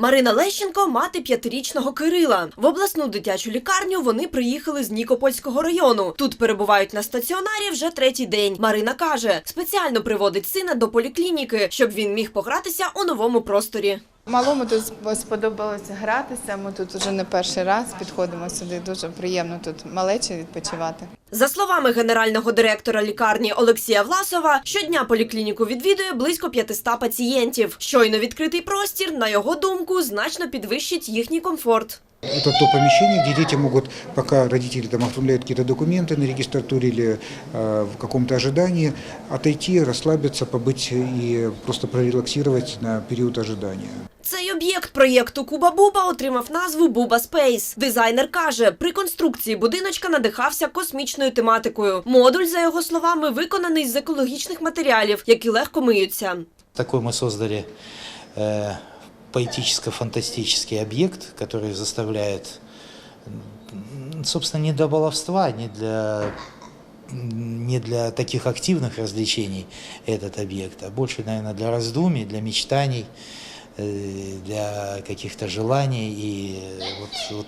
Марина Лещенко мати п'ятирічного Кирила. В обласну дитячу лікарню вони приїхали з Нікопольського району. Тут перебувають на стаціонарі вже третій день. Марина каже, спеціально приводить сина до поліклініки, щоб він міг погратися у новому просторі. Малому тут сп- сподобалося гратися. Ми тут вже не перший раз підходимо сюди. Дуже приємно тут малечі відпочивати. За словами генерального директора лікарні Олексія Власова, щодня поліклініку відвідує близько 500 пацієнтів. Щойно відкритий простір, на його думку, значно підвищить їхній комфорт. Это то помещение, где дети могут, пока родители там оформляют какие-то документы на регистратуре или э, в каком-то ожидании, отойти, расслабиться, побыть и просто прорелаксировать на период ожидания. Цей об'єкт проєкту Куба Буба отримав назву Буба Спейс. Дизайнер каже, при конструкції будиночка надихався космічною тематикою. Модуль, за його словами, виконаний з екологічних матеріалів, які легко миються. Такой мы создали э, поэтическо-фантастический объект, который заставляет, м, собственно, не для баловства, не для, м, не для таких активных развлечений этот объект, а больше, наверное, для раздумий, для мечтаний, э, для каких-то желаний и э, вот, вот,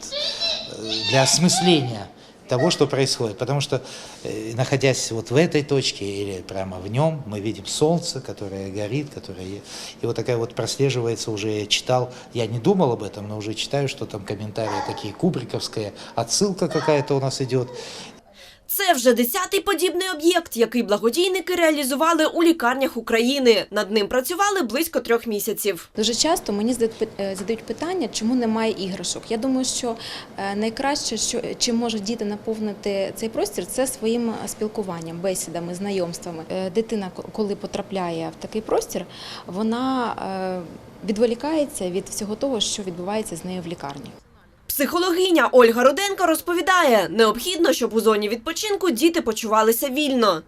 э, для осмысления того, что происходит. Потому что, э, находясь вот в этой точке или прямо в нем, мы видим солнце, которое горит, которое... И вот такая вот прослеживается уже, я читал, я не думал об этом, но уже читаю, что там комментарии такие, кубриковская отсылка какая-то у нас идет. Це вже десятий подібний об'єкт, який благодійники реалізували у лікарнях України. Над ним працювали близько трьох місяців. Дуже часто мені задають е, питання, чому немає іграшок. Я думаю, що е, найкраще, що чим можуть діти наповнити цей простір, це своїм е, спілкуванням, бесідами, знайомствами. Дитина, коли потрапляє в такий простір, вона відволікається від всього того, що відбувається з нею в лікарні. Психологиня Ольга Руденко розповідає, необхідно, щоб у зоні відпочинку діти почувалися вільно.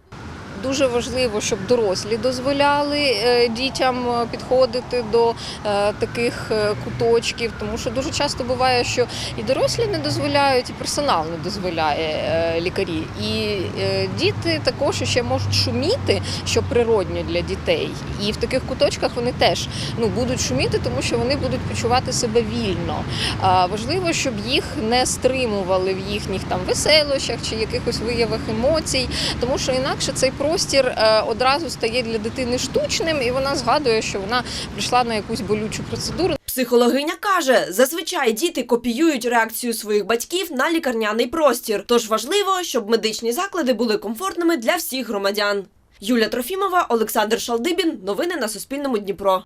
Дуже важливо, щоб дорослі дозволяли е, дітям е, підходити до е, таких куточків, тому що дуже часто буває, що і дорослі не дозволяють, і персонал не дозволяє лікарі. І діти також ще можуть шуміти, що природньо для дітей. І в таких куточках вони теж ну будуть шуміти, тому що вони будуть почувати себе вільно. Важливо, щоб їх не стримували в їхніх там веселощах чи якихось виявах емоцій, тому що інакше цей простір е, одразу стає для дитини штучним, і вона згадує, що вона прийшла на якусь болючу процедуру. Психологиня каже, зазвичай діти копіюють реакцію своїх батьків на лікарняний простір. Тож важливо, щоб медичні заклади були комфортними для всіх громадян. Юля Трофімова, Олександр Шалдибін. Новини на Суспільному Дніпро.